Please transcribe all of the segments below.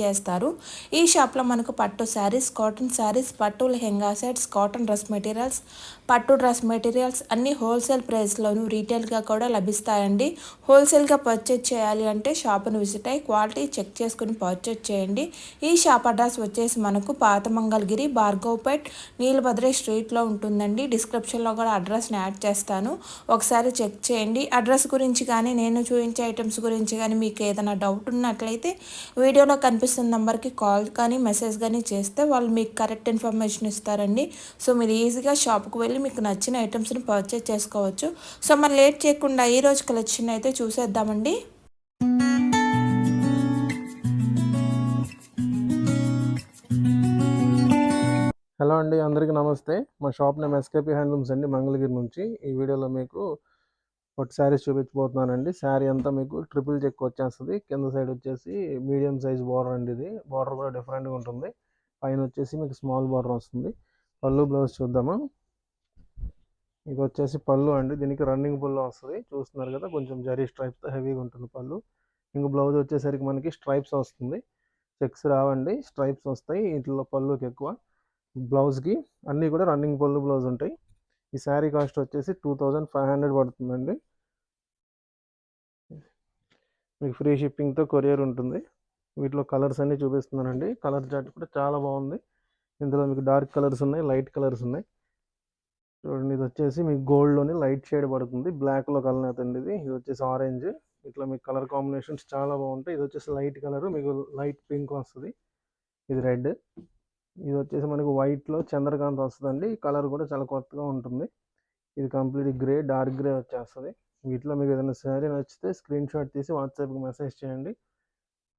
చేస్తారు. ఈ షాప్లో మనకు పట్టు శారీస్ కాటన్ శారీస్ పట్టు lehenga sets cotton dress materials పట్టు డ్రెస్ మెటీరియల్స్ అన్ని హోల్సేల్ ప్రైస్లోను రీటైల్గా కూడా లభిస్తాయండి. హోల్సేల్గా పర్చేజ్ చేయాలి అంటే షాప్ను విజిట్ అయ్యి క్వాలిటీ చెక్ చేసుకుని పర్చేజ్ చేయండి. ఈ షాప్ అడ్రస్ వచ్చేసి మనకు పాత మంగళగిరి భార్గవ్పేట్ నీలభద్రి స్ట్రీట్లో ఉంటుందండి. డిస్క్రిప్షన్లో కూడా అడ్రస్ని యాడ్ చేస్తాను. ఒకసారి చెక్ చేయండి. అడ్రస్ గురించి కానీ నేను చూపించే ఐటమ్స్ గురించి కానీ మీకు ఏదైనా డౌట్ ఉన్నట్లయితే వీడియోలో కనిపిస్తున్న నెంబర్కి కాల్ కానీ మెసేజ్ కానీ చేస్తే వాళ్ళు మీకు కరెక్ట్ ఇన్ఫర్మేషన్ ఇస్తారండి. సో మీరు ఈజీగా షాప్కి వెళ్ళి మీకు నచ్చిన ఐటమ్స్ని పర్చేజ్ చేసుకోవచ్చు. సో మరి లేట్ చేయకుండా ఈ రోజు కలెక్షన్ అయితే చూసేద్దామండి. హలో అండి అందరికీ నమస్తే. మా షాప్ నేమ్ ఎస్కేపీ హ్యాండ్లూమ్స్ అండి మంగళగిరి నుంచి. ఈ వీడియోలో మీకు ఒక శారీస్ చూపించబోతున్నానండి. శారీ అంతా మీకు ట్రిపుల్ చెక్ వచ్చేస్తుంది. కింద సైడ్ వచ్చేసి మీడియం సైజ్ బార్డర్ అండి ఇది. బార్డర్ కూడా డిఫరెంట్గా ఉంటుంది. పైన వచ్చేసి మీకు స్మాల్ బార్డర్ వస్తుంది. పళ్ళు బ్లౌజ్ చూద్దాము? ఇది వచ్చేసి పళ్ళు అండి. దీనికి రన్నింగ్ పళ్ళు వస్తుంది. చూస్తున్నారు కదా కొంచెం జరీ స్ట్రైప్తో హెవీగా ఉంటుంది పళ్ళు. ఇంక బ్లౌజ్ వచ్చేసరికి మనకి స్ట్రైప్స్ వస్తుంది. చెక్స్ రావండి. స్ట్రైప్స్ వస్తాయి. వీటిలో పళ్ళుకి ఎక్కువ. బ్లౌజ్కి అన్నీ కూడా రన్నింగ్ పళ్ళు బ్లౌజ్ ఉంటాయి. ఈ శారీ కాస్ట్ వచ్చేసి టూ థౌజండ్ ఫైవ్ హండ్రెడ్ పడుతుందండి. మీకు ఫ్రీ షిప్పింగ్తో కొరియర్ ఉంటుంది. వీటిలో కలర్స్ అన్నీ చూపిస్తున్నానండి. కలర్ చార్ట్ కూడా చాలా బాగుంది. ఇందులో మీకు డార్క్ కలర్స్ ఉన్నాయి లైట్ కలర్స్ ఉన్నాయి. చూడండి ఇది వచ్చేసి మీకు గోల్డ్లోని లైట్ షేడ్ పడుతుంది. బ్లాక్లో కలర్ అవుతుంది ఇది. ఇది వచ్చేసి ఆరెంజ్ ఇట్లా మీకు కలర్ కాంబినేషన్స్ చాలా బాగుంటాయి. ఇది వచ్చేసి లైట్ కలర్. మీకు లైట్ పింక్ వస్తుంది. ఇది రెడ్. ఇది వచ్చేసి మనకు వైట్లో చంద్రకాంత్ వస్తుందండి. కలర్ కూడా చాలా కొత్తగా ఉంటుంది. ఇది కంప్లీట్ గ్రే డార్క్ గ్రే వచ్చేస్తుంది. వీటిలో మీకు ఏదైనా శారీ నచ్చితే స్క్రీన్ షాట్ తీసి వాట్సాప్కి మెసేజ్ చేయండి.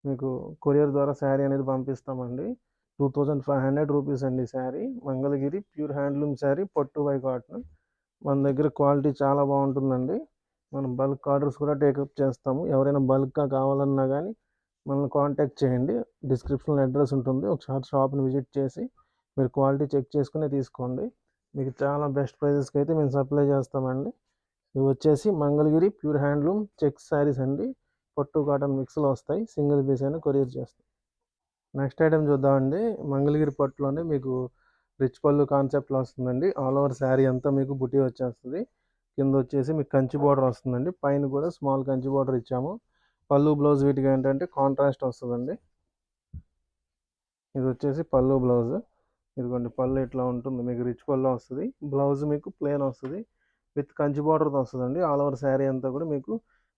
మీకు కొరియర్ ద్వారా శారీ అనేది పంపిస్తామండి. Two thousand five hundred rupees అండి sari. Mangalagiri pure handloom sari పట్టు బై కాటన్. మన దగ్గర క్వాలిటీ చాలా బాగుంటుందండి. మనం బల్క్ ఆర్డర్స్ కూడా టేకప్ చేస్తాము. ఎవరైనా బల్క్గా కావాలన్నా కానీ మనల్ని కాంటాక్ట్ చేయండి. డిస్క్రిప్షన్లో అడ్రస్ ఉంటుంది. ఒకసారి షాప్ని విజిట్ చేసి మీరు క్వాలిటీ చెక్ చేసుకునే తీసుకోండి. మీకు చాలా బెస్ట్ ప్రైజెస్కి అయితే మేము సప్లై చేస్తామండి. ఇవి వచ్చేసి Mangalagiri pure handloom check saris అండి. పట్టు కాటన్ మిక్స్లో వస్తాయి. సింగిల్ పీస్ అయినా కొరియర్ చేస్తాం. నెక్స్ట్ ఐటెం చూద్దామండి. మంగళగిరి పట్టులోనే మీకు రిచ్ పళ్ళు కాన్సెప్ట్లో వస్తుందండి. ఆల్ ఓవర్ శారీ అంతా మీకు బుటీ వచ్చేస్తుంది. కింద వచ్చేసి మీకు కంచి బార్డర్ వస్తుందండి. పైన కూడా స్మాల్ కంచి బార్డర్ ఇచ్చాము. పళ్ళు బ్లౌజ్ వీటికి ఏంటంటే కాంట్రాస్ట్ వస్తుందండి. ఇది వచ్చేసి పళ్ళు బ్లౌజ్. ఇదిగోండి పళ్ళు ఇట్లా ఉంటుంది. మీకు రిచ్ పళ్ళు వస్తుంది. బ్లౌజ్ మీకు ప్లేన్ వస్తుంది. విత్ కంచి బార్డర్తో వస్తుందండి ఆల్ ఓవర్ శారీ అంతా కూడా మీకు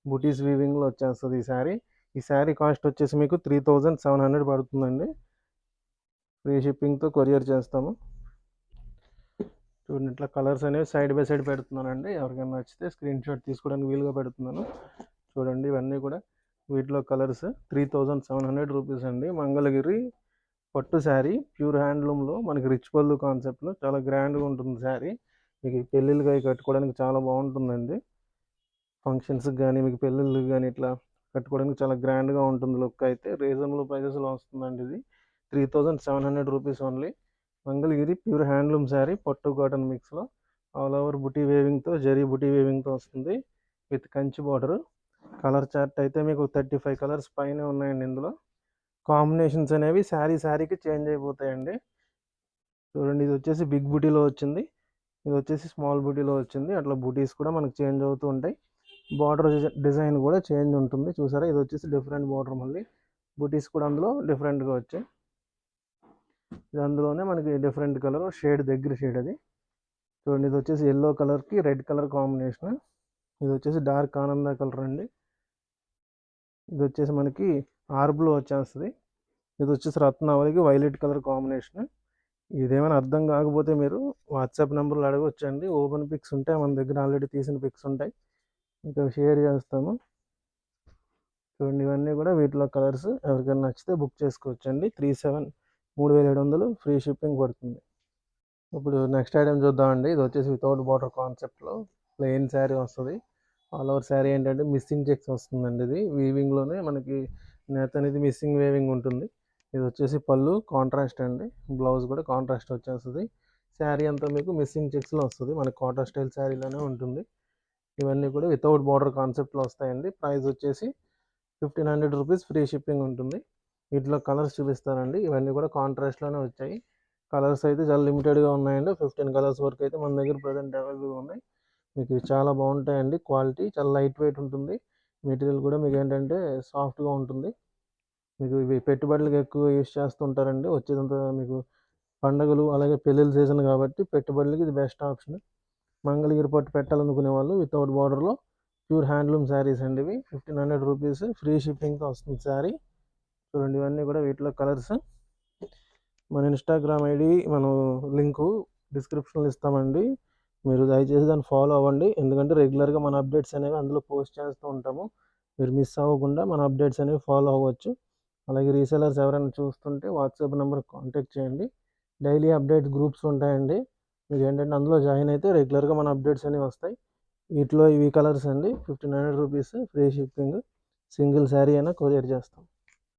బుటీస్ వీవింగ్లో వచ్చేస్తుంది ఈ శారీ. ఈ శారీ కాస్ట్ వచ్చేసి మీకు త్రీ థౌజండ్ సెవెన్ హండ్రెడ్ పడుతుందండి. ఫ్రీ షిప్పింగ్తో కొరియర్ చేస్తాము. చూడండి ఇట్లా కలర్స్ అనేవి సైడ్ బై సైడ్ పెడుతున్నానండి. ఎవరికైనా నచ్చితే స్క్రీన్ షాట్ తీసుకోవడానికి వీలుగా పెడుతున్నాను. చూడండి ఇవన్నీ కూడా వీటిలో colours three thousand seven hundred rupees అండి. మంగళగిరి పట్టు శారీ. ప్యూర్ హ్యాండ్లూమ్లో మనకి రిచ్ పళ్ళు కాన్సెప్ట్లో చాలా గ్రాండ్గా ఉంటుంది శారీ. మీకు పెళ్ళిళ్ళకి అవి కట్టుకోవడానికి చాలా బాగుంటుందండి. ఫంక్షన్స్కి కానీ మీకు పెళ్ళిళ్ళకి కానీ ఇట్లా కట్టుకోవడానికి చాలా గ్రాండ్గా ఉంటుంది లుక్ అయితే. రీజనబుల్ ప్రైజెస్లో వస్తుందండి ఇది. Three thousand seven hundred rupees only. Mangalagiri pure handloom sari పట్టు కాటన్ మిక్స్లో. ఆల్ ఓవర్ బుటీ వేవింగ్తో జరీ బుటీ వేవింగ్తో వస్తుంది. With Kanchi border. Colour chart అయితే మీకు థర్టీ ఫైవ్ కలర్స్ పైన ఉన్నాయండి ఇందులో. కాంబినేషన్స్ అనేవి శారీ శారీకి చేంజ్ అయిపోతాయండి. చూడండి ఇది వచ్చేసి బిగ్ బుటీలో వచ్చింది. ఇది వచ్చేసి స్మాల్ బుటీలో వచ్చింది. అట్లా బుటీస్ కూడా మనకు చేంజ్ అవుతూ ఉంటాయి. బార్డర్ డిజైన్ కూడా చేంజ్ ఉంటుంది. చూసారా? ఇది వచ్చేసి డిఫరెంట్ బార్డర్ మళ్ళీ. బుటీస్ కూడా అందులో డిఫరెంట్గా వచ్చాయి. ఇది అందులోనే మనకి డిఫరెంట్ కలర్. షేడ్ దగ్గర షేడ్ అది. చూడండి ఇది వచ్చేసి ఎల్లో కలర్కి రెడ్ కలర్ కాంబినేషన్. ఇది వచ్చేసి డార్క్ ఆనంద కలర్ అండి. ఇది వచ్చేసి మనకి ఆర్బ్లో వచ్చేస్తుంది. ఇది వచ్చేసి రత్నావళికి వైలెట్ కలర్ కాంబినేషన్. ఇదేమైనా అర్థం కాకపోతే మీరు వాట్సాప్ నెంబర్లో అడగవచ్చండి ఓపెన్ పిక్స్ ఉంటాయి. మన దగ్గర ఆల్రెడీ తీసిన పిక్స్ ఉంటాయి. ఇంకా షేర్ చేస్తాము. చూడండి ఇవన్నీ కూడా వీటిలో కలర్స్ ఎవరికైనా నచ్చితే బుక్ చేసుకోవచ్చండి. త్రీ సెవెన్ మూడు వేల ఏడు వందలు ఫ్రీ షిప్పింగ్ పడుతుంది. ఇప్పుడు నెక్స్ట్ ఐటమ్ చూద్దామండి. ఇది వచ్చేసి వితౌట్ బార్డర్ కాన్సెప్ట్లో ప్లెయిన్ శారీ వస్తుంది. ఆల్ ఓవర్ శారీ ఏంటంటే మిస్సింగ్ చెక్స్ వస్తుందండి ఇది. వీవింగ్లోనే మనకి నేత అనేది మిస్సింగ్ వేవింగ్ ఉంటుంది. ఇది వచ్చేసి పళ్ళు కాంట్రాస్ట్ అండి. బ్లౌజ్ కూడా కాంట్రాస్ట్ వచ్చేస్తుంది. శారీ అంతా మీకు మిస్సింగ్ చెక్స్లో వస్తుంది. మనకి కాటన్ స్టైల్ శారీలోనే ఉంటుంది. ఇవన్నీ కూడా వితౌట్ బార్డర్ కాన్సెప్ట్లో వస్తాయండి. ప్రైస్ వచ్చేసి fifteen hundred rupees free shipping ఉంటుంది. వీటిలో కలర్స్ చూపిస్తానండి. ఇవన్నీ కూడా కాంట్రాస్ట్లోనే వచ్చాయి. కలర్స్ అయితే చాలా లిమిటెడ్గా ఉన్నాయండి. ఫిఫ్టీన్ కలర్స్ వరకు అయితే మన దగ్గర ప్రజెంట్ అవైలబుల్గా ఉన్నాయి. మీకు ఇవి చాలా బాగుంటాయండి. క్వాలిటీ చాలా లైట్ వెయిట్ ఉంటుంది. మెటీరియల్ కూడా మీకు ఏంటంటే సాఫ్ట్గా ఉంటుంది. మీకు ఇవి పెట్టుబడులకు ఎక్కువ యూస్ చేస్తుంటారండి. వచ్చేదంతా మీకు పండగలు అలాగే పెళ్ళిళ్ళ సీజన్ కాబట్టి పెట్టుబడులకి ఇది బెస్ట్ ఆప్షన్. మంగళగిరి పట్టు పెట్టాలనుకునే వాళ్ళు వితౌట్ బార్డర్లో ప్యూర్ హ్యాండ్లూమ్ శారీస్ అండి ఇవి. ఫిఫ్టీన్ హండ్రెడ్ రూపీస్ ఫ్రీ షిప్పింగ్తో వస్తుంది శారీ. చూడండి ఇవన్నీ కూడా వీటిలో కలర్స్. మన ఇన్స్టాగ్రామ్ ఐడి మనం లింకు డిస్క్రిప్షన్లో ఇస్తామండి. మీరు దయచేసి దాన్ని ఫాలో అవ్వండి. ఎందుకంటే రెగ్యులర్గా మన అప్డేట్స్ అనేవి అందులో పోస్ట్ చేస్తూ ఉంటాము. మీరు మిస్ అవ్వకుండా మన అప్డేట్స్ అనేవి ఫాలో అవ్వచ్చు. అలాగే రీసెలర్స్ ఎవరైనా చూస్తుంటే వాట్సాప్ నెంబర్ కాంటాక్ట్ చేయండి. డైలీ అప్డేట్స్ గ్రూప్స్ ఉంటాయండి. మీకు ఏంటంటే అందులో జాయిన్ అయితే రెగ్యులర్గా మన అప్డేట్స్ అనేవి వస్తాయి. వీటిలో ఇవి కలర్స్ అండి. Fifteen hundred rupees free shipping. Single sari అయినా కొరియర్ చేస్తాం.